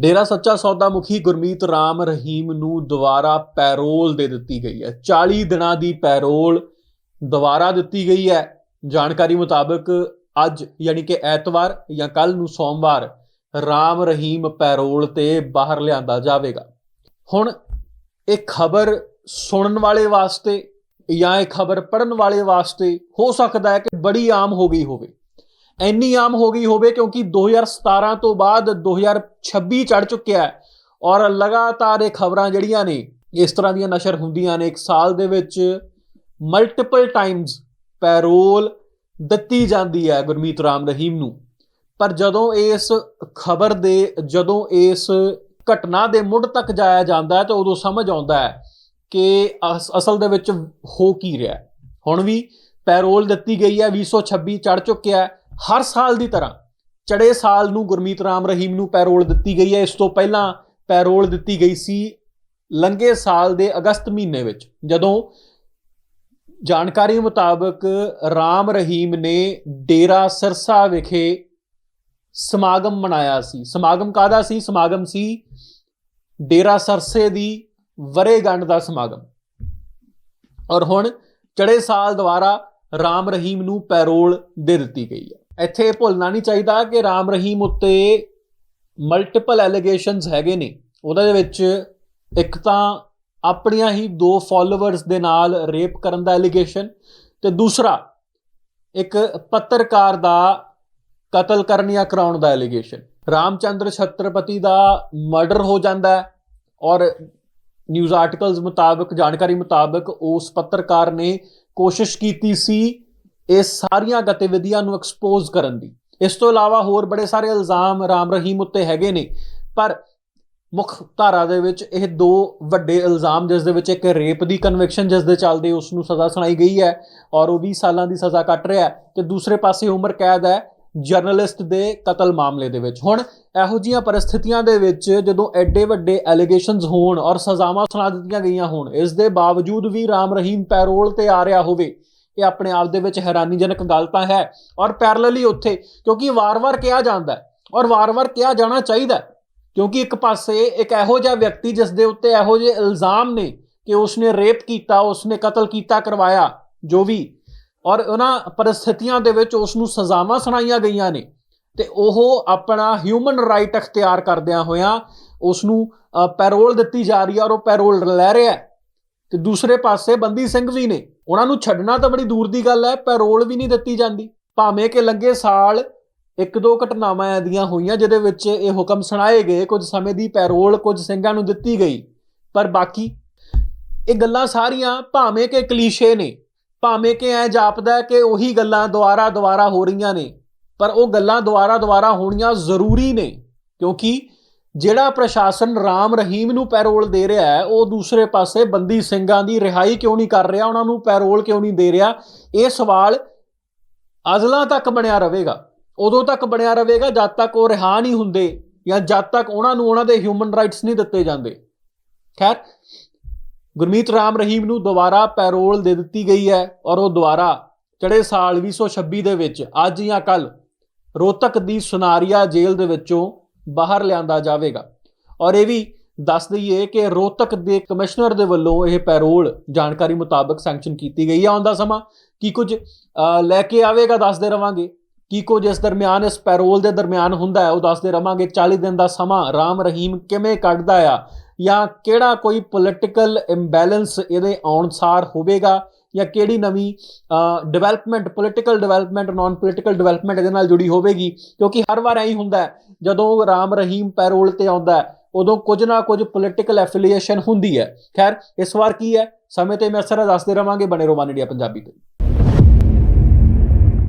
ਡੇਰਾ ਸੱਚਾ ਸੌਦਾ ਮੁਖੀ ਗੁਰਮੀਤ ਰਾਮ ਰਹੀਮ ਨੂੰ ਦੁਬਾਰਾ ਪੈਰੋਲ ਦੇ ਦਿੱਤੀ ਗਈ ਹੈ। 40 ਦਿਨਾਂ ਦੀ ਪੈਰੋਲ ਦੁਬਾਰਾ ਦਿੱਤੀ ਗਈ ਹੈ। ਜਾਣਕਾਰੀ ਮੁਤਾਬਕ ਅੱਜ ਯਾਨੀ ਕਿ ਐਤਵਾਰ ਜਾਂ ਕੱਲ ਨੂੰ ਸੋਮਵਾਰ ਰਾਮ ਰਹੀਮ ਪੈਰੋਲ ਤੇ ਬਾਹਰ ਲਿਆਂਦਾ ਜਾਵੇਗਾ। ਹੁਣ ਇਹ ਖਬਰ ਸੁਣਨ ਵਾਲੇ ਵਾਸਤੇ ਜਾਂ ਇਹ ਖਬਰ ਪੜਨ ਵਾਲੇ ਵਾਸਤੇ ਹੋ ਸਕਦਾ ਹੈ ਕਿ ਬੜੀ ਆਮ ਹੋ ਗਈ ਹੋਵੇ। ਇੰਨੀ ਆਮ ਹੋ ਗਈ ਹੋਵੇ ਕਿਉਂਕਿ 2017 ਤੋਂ ਬਾਅਦ 2026 ਚੜ ਚੁੱਕਿਆ ਹੈ ਔਰ ਲਗਾਤਾਰ ਇਹ ਖਬਰਾਂ ਜਿਹੜੀਆਂ ਨੇ, ਇਸ ਤਰ੍ਹਾਂ ਦੀਆਂ ਨਸ਼ਰ ਹੁੰਦੀਆਂ ਨੇ, ਇੱਕ ਸਾਲ ਦੇ ਵਿੱਚ ਮਲਟੀਪਲ ਟਾਈਮਸ ਪੈਰੋਲ ਦਿੱਤੀ ਜਾਂਦੀ ਹੈ ਗੁਰਮੀਤ ਰਾਮ ਰਹੀਮ ਨੂੰ। ਪਰ ਜਦੋਂ ਇਸ ਖਬਰ ਦੇ, ਜਦੋਂ ਇਸ ਘਟਨਾ ਦੇ ਮੁੱਢ ਤੱਕ ਜਾਇਆ ਜਾਂਦਾ ਹੈ ਤਾਂ ਉਦੋਂ ਸਮਝ ਆਉਂਦਾ ਹੈ ਕਿ ਅਸ- ਅਸਲ ਦੇ ਵਿੱਚ ਹੋ ਕੀ ਰਿਹਾ ਹੁਣ ਵੀ ਪੈਰੋਲ ਦਿੱਤੀ ਗਈ ਹੈ 226 ਚੜ ਚੁੱਕਿਆ ਹੈ। ਹਰ ਸਾਲ ਦੀ ਤਰ੍ਹਾਂ ਚੜੇ ਸਾਲ ਨੂੰ ਗੁਰਮੀਤ ਰਾਮ ਰਹੀਮ ਨੂੰ ਪੈਰੋਲ ਦਿੱਤੀ ਗਈ ਹੈ। ਇਸ ਤੋਂ ਪਹਿਲਾਂ ਪੈਰੋਲ ਦਿੱਤੀ ਗਈ ਸੀ ਲੰਘੇ ਸਾਲ ਦੇ ਅਗਸਤ ਮਹੀਨੇ ਵਿੱਚ, ਜਦੋਂ ਜਾਣਕਾਰੀ ਮੁਤਾਬਕ ਰਾਮ ਰਹੀਮ ਨੇ ਡੇਰਾ ਸਰਸਾ ਵਿਖੇ ਸਮਾਗਮ ਮਨਾਇਆ ਸੀ। ਸਮਾਗਮ ਕਾਦਾ ਸੀ? ਸਮਾਗਮ ਸੀ ਡੇਰਾ ਸਰਸੇ ਦੀ ਵਰੇਗੰਢ ਦਾ ਸਮਾਗਮ। ਔਰ ਹੁਣ ਚੜੇ ਸਾਲ ਦੁਆਰਾ ਰਾਮ ਰਹੀਮ ਨੂੰ ਪੈਰੋਲ ਦੇ ਦਿੱਤੀ ਗਈ ਹੈ। ਇੱਥੇ ਇਹ ਭੁੱਲਣਾ ਨਹੀਂ ਚਾਹੀਦਾ ਕਿ ਰਾਮ ਰਹੀਮ ਉੱਤੇ ਮਲਟੀਪਲ ਐਲੀਗੇਸ਼ਨਸ ਹੈਗੇ ਨੇ। ਉਹਦੇ ਵਿੱਚ ਇੱਕ ਤਾਂ ਆਪਣੀਆਂ ਹੀ ਦੋ ਫਾਲੋਅਰਸ ਦੇ ਨਾਲ ਰੇਪ ਕਰਨ ਦਾ ਐਲੀਗੇਸ਼ਨ ਤੇ ਦੂਸਰਾ ਇੱਕ ਪੱਤਰਕਾਰ ਦਾ ਕਤਲ ਕਰਨ ਜਾਂ ਕਰਾਉਣ ਦਾ ਐਲੀਗੇਸ਼ਨ ਰਾਮਚੰਦਰ ਛਤਰਪਤੀ ਦਾ ਮਰਡਰ ਹੋ ਜਾਂਦਾ ਹੈ ਔਰ ਨਿਊਜ਼ ਆਰਟੀਕਲਸ ਮੁਤਾਬਕ, ਜਾਣਕਾਰੀ ਮੁਤਾਬਕ ਉਸ ਪੱਤਰਕਾਰ ਨੇ ਕੋਸ਼ਿਸ਼ ਕੀਤੀ ਸੀ ਇਹ ਸਾਰੀਆਂ ਗਤੀਵਿਧੀਆਂ ਨੂੰ ਐਕਸਪੋਜ਼ ਕਰਨ ਦੀ। ਇਸ ਤੋਂ ਇਲਾਵਾ ਹੋਰ ਬੜੇ ਸਾਰੇ ਇਲਜ਼ਾਮ ਰਾਮ ਰਹੀਮ ਉੱਤੇ ਹੈਗੇ ਨੇ, ਪਰ ਮੁੱਖ ਧਾਰਾ ਦੇ ਵਿੱਚ ਇਹ ਦੋ ਵੱਡੇ ਇਲਜ਼ਾਮ, ਜਿਸ ਦੇ ਵਿੱਚ ਇੱਕ ਰੇਪ ਦੀ ਕਨਵੈਕਸ਼ਨ ਜਿਸ ਦੇ ਚੱਲਦੇ ਉਸ ਨੂੰ ਸਜ਼ਾ ਸੁਣਾਈ ਗਈ ਹੈ ਔਰ ਉਹ 20 ਸਾਲਾਂ ਦੀ ਸਜ਼ਾ ਕੱਟ ਰਿਹਾ ਹੈ, ਤੇ ਦੂਸਰੇ ਪਾਸੇ ਉਮਰ ਕੈਦ ਹੈ ਜਰਨਲਿਸਟ ਦੇ ਕਤਲ ਮਾਮਲੇ ਦੇ ਵਿੱਚ। ਹੁਣ ਇਹੋ ਜੀਆਂ ਪਰਿਸਥਿਤੀਆਂ ਦੇ ਵਿੱਚ ਜਦੋਂ ਐਡੇ ਵੱਡੇ ਐਲੀਗੇਸ਼ਨਸ ਹੋਣ ਔਰ ਸਜ਼ਾਵਾਂ ਸੁਣਾ ਦਿੱਤੀਆਂ ਗਈਆਂ ਹੋਣ, ਇਸ ਦੇ ਬਾਵਜੂਦ ਵੀ ਰਾਮ ਰਹੀਮ ਪੈਰੋਲ ਤੇ ਆ ਰਿਹਾ ਹੋਵੇ ਇਹ ਆਪਣੇ ਆਪ ਦੇ ਵਿੱਚ ਹੈਰਾਨੀਜਨਕ ਗੱਲ ਤਾਂ ਹੈ ਔਰ ਪੈਰਲਲੀ ਉੱਥੇ, ਕਿਉਂਕਿ ਵਾਰ-ਵਾਰ ਕਿਹਾ ਜਾਂਦਾ ਹੈ ਔਰ ਵਾਰ-ਵਾਰ ਕਿਹਾ ਜਾਣਾ ਚਾਹੀਦਾ ਕਿਉਂਕਿ ਇੱਕ ਪਾਸੇ ਇੱਕ ਇਹੋ ਜਿਹਾ ਵਿਅਕਤੀ ਜਿਸ ਦੇ ਉੱਤੇ ਇਹੋ ਜਿਹੇ ਇਲਜ਼ਾਮ ਨੇ ਕਿ ਉਸਨੇ ਰੇਪ ਕੀਤਾ, ਉਸਨੇ ਕਤਲ ਕੀਤਾ, ਕਰਵਾਇਆ, ਜੋ ਵੀ, ਔਰ ਉਹਨਾਂ ਪਰਿਸਥਿਤੀਆਂ ਦੇ ਵਿੱਚ ਉਸ ਨੂੰ ਸਜ਼ਾਵਾਂ ਸੁਣਾਈਆਂ ਗਈਆਂ ਨੇ, ਤੇ ਉਹ ਆਪਣਾ ਹਿਊਮਨ ਰਾਈਟ ਅਖਤਿਆਰ ਕਰਦਿਆਂ ਹੋਇਆਂ ਉਸ ਨੂੰ ਪੈਰੋਲ ਦਿੱਤੀ ਜਾ ਰਹੀ ਹੈ ਔਰ ਉਹ ਪੈਰੋਲ ਲੈ ਰਿਹਾ ਹੈ। ਤੇ ਦੂਸਰੇ ਪਾਸੇ ਬੰਦੀ ਸਿੰਘ ਵੀ ਨੇ। ਉਹਨਾਂ ਨੂੰ ਛੱਡਣਾ ਤਾਂ ਬੜੀ ਦੂਰ ਦੀ ਗੱਲ ਹੈ ਪੈਰੋਲ ਵੀ ਨਹੀਂ ਦਿੱਤੀ ਜਾਂਦੀ। ਭਾਵੇਂ ਕਿ ਲੰਗੇ ਸਾਲ ਇੱਕ ਦੋ ਘਟਨਾਵਾਂ ਆਦੀਆਂ ਹੋਈਆਂ, ਜਿਹਦੇ ਵਿੱਚ ਇਹ ਹੁਕਮ ਸੁਣਾਏ ਗਏ, ਕੁਝ ਸਮੇਂ ਦੀ ਪੈਰੋਲ ਕੁਝ ਸਿੰਘਾਂ ਨੂੰ ਦਿੱਤੀ ਗਈ। ਪਰ ਬਾਕੀ ਇਹ ਗੱਲਾਂ ਸਾਰੀਆਂ ਭਾਵੇਂ ਕਿ ਕਲੀਸ਼ੇ ਨੇ, ਭਾਵੇਂ ਕਿ ਐ ਜਾਪਦਾ ਕਿ ਉਹੀ ਗੱਲਾਂ ਦੁਬਾਰਾ ਦੁਬਾਰਾ ਹੋ ਰਹੀਆਂ ਨੇ, ਪਰ ਉਹ ਗੱਲਾਂ ਦੁਬਾਰਾ ਦੁਆਰਾ ਹੋਣੀਆਂ ਜ਼ਰੂਰੀ ਨੇ, ਕਿਉਂਕਿ ਜਿਹੜਾ ਪ੍ਰਸ਼ਾਸਨ ਰਾਮ ਰਹੀਮ ਨੂੰ ਪੈਰੋਲ ਦੇ ਰਿਹਾ ਹੈ, ਉਹ ਦੂਸਰੇ ਪਾਸੇ ਬੰਦੀ ਸਿੰਘਾਂ ਦੀ ਰਿਹਾਈ ਕਿਉਂ ਨਹੀਂ ਕਰ ਰਿਹਾ? ਉਹਨਾਂ ਨੂੰ ਪੈਰੋਲ ਕਿਉਂ ਨਹੀਂ ਦੇ ਰਿਹਾ? ਇਹ ਸਵਾਲ ਅਜ਼ਲਾਂ ਤੱਕ ਬਣਿਆ ਰਹੇਗਾ। ਉਦੋਂ ਤੱਕ ਬਣਿਆ ਰਹੇਗਾ ਜਦ ਤੱਕ ਉਹ ਰਿਹਾ ਨਹੀਂ ਹੁੰਦੇ ਜਾਂ ਜਦ ਤੱਕ ਉਹਨਾਂ ਨੂੰ ਉਹਨਾਂ ਦੇ ਹਿਊਮਨ ਰਾਈਟਸ ਨਹੀਂ ਦਿੱਤੇ ਜਾਂਦੇ। ਖੈਰ, ਗੁਰਮੀਤ ਰਾਮ ਰਹੀਮ ਨੂੰ ਦੁਬਾਰਾ ਪੈਰੋਲ ਦੇ ਦਿੱਤੀ ਗਈ ਹੈ ਔਰ ਉਹ ਦੁਬਾਰਾ ਚੜੇ ਸਾਲ 2026 ਦੇ ਵਿੱਚ, ਅੱਜ ਜਾਂ ਕੱਲ ਰੋਹਤਕ ਦੀ ਸੁਨਾਰੀਆ ਜੇਲ੍ਹ ਦੇ ਵਿੱਚੋਂ ਬਾਹਰ ਲਿਆਂਦਾ ਜਾਵੇਗਾ। ਔਰ ਇਹ ਵੀ ਦੱਸ ਦਈਏ ਕਿ ਰੋਹਤਕ ਦੇ ਕਮਿਸ਼ਨਰ ਦੇ ਵੱਲੋਂ ਇਹ ਪੈਰੋਲ ਜਾਣਕਾਰੀ ਮੁਤਾਬਕ ਸੈਂਕਸ਼ਨ ਕੀਤੀ ਗਈ ਹੈ ਆਉਂਦਾ ਸਮਾਂ। ਕੀ ਕੁਝ ਲੈ ਕੇ ਆਵੇਗਾ ਦੱਸਦੇ ਰਵਾਂਗੇ। ਕੀ ਕੁਝ ਇਸ ਦਰਮਿਆਨ, ਇਸ ਪੈਰੋਲ ਦੇ ਦਰਮਿਆਨ ਹੁੰਦਾ ਹੈ ਉਹ ਦੱਸਦੇ ਰਵਾਂਗੇ। 40 ਦਿਨ ਦਾ ਸਮਾਂ ਰਾਮ ਰਹੀਮ ਕਿਵੇਂ ਕੱਢਦਾ ਆ ਜਾਂ ਕਿਹੜਾ ਕੋਈ ਪੋਲਿਟੀਕਲ ਇੰਬੈਲੈਂਸ ਇਹਦੇ ਆਉਣਸਾਰ ਹੋਵੇਗਾ। ਜਾਂ ਕਿਹੜੀ ਨਵੀਂ development political development non political development ਇਹਦੇ ਨਾਲ ਜੁੜੀ ਹੋਵੇਗੀ, ਕਿਉਂਕਿ ਹਰ ਵਾਰ ਐਂ ਹੀ ਹੁੰਦਾ ਜਦੋਂ ਰਾਮ ਰਹੀਮ ਪੈਰੋਲ ਤੇ ਆਉਂਦਾ ਉਦੋਂ ਕੁਝ ਨਾ ਕੁਝ ਪੋਲਿਟੀਕਲ ਐਫੀਲੀਏਸ਼ਨ ਹੁੰਦੀ ਹੈ। ਖੈਰ, ਇਸ ਵਾਰ ਕੀ ਹੈ? ਸਮੇਂ ਤੇ ਮੈਂ ਅਸਰ ਦੱਸਦੇ ਰਵਾਂਗੇ, ਬਣੇ ਰੋਮਾਨ ਇੰਡੀਆ ਪੰਜਾਬੀ ਤੇ।